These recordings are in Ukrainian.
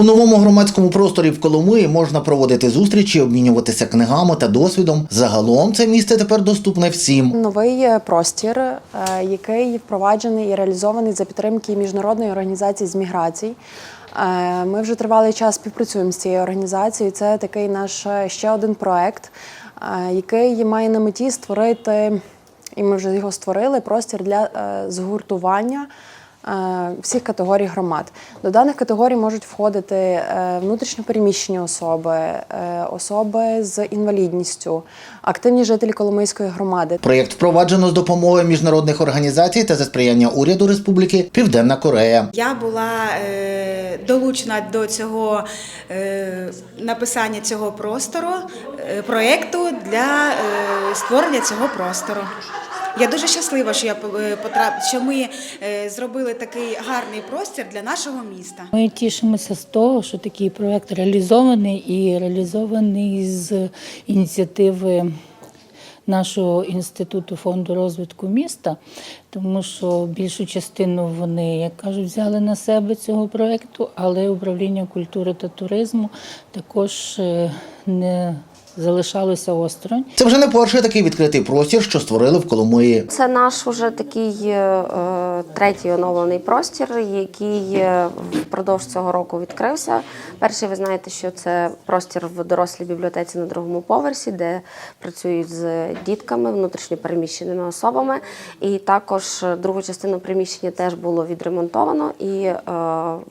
У новому громадському просторі в Коломиї можна проводити зустрічі, обмінюватися книгами та досвідом. Загалом це місце тепер доступне всім. Новий е, простір, е, який впроваджений і реалізований за підтримки міжнародної організації з міграцій. Е, Ми вже тривалий час співпрацюємо з цією організацією. Це такий наш ще один проект, який має на меті створити, і ми вже його створили, простір для згуртування. Е, Всіх категорій громад до даних категорій можуть входити е, внутрішньопереміщені особи, е, особи з інвалідністю, активні жителі Коломийської громади. Проєкт впроваджено з допомогою міжнародних організацій та за сприяння уряду Республіки Південна Корея. Я була долучена до цього написання цього простору, проєкту для створення цього простору. Я дуже щаслива, що я е, потрап... що ми е, зробили такий гарний простір для нашого міста. Ми тішимося з того, що такий проект реалізований і реалізований з ініціативи нашого інституту фонду розвитку міста, тому що більшу частину вони, як кажуть, взяли на себе цього проекту, але управління культури та туризму також е, не залишалося осторонь. Це вже не перший такий відкритий простір, що створили в Коломиї. Це наш уже такий е, е, третій оновлений простір, який е, впродовж цього року відкрився. Перший, ви знаєте, що це простір в дорослій бібліотеці на другому поверсі, де працюють з дітками, внутрішньопереміщеними особами. І також другу частину приміщення теж було відремонтовано. І е,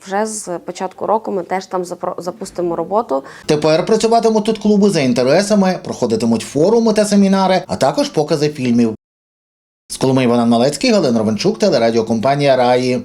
вже з початку року ми теж там запро- запустимо роботу. Тепер працюватимуть тут клуби за інтересами, проходитимуть форуми та семінари, а також покази фільмів. З Коломи Іван Малецький, Галина Ровенчук, телерадіокомпанія Раї.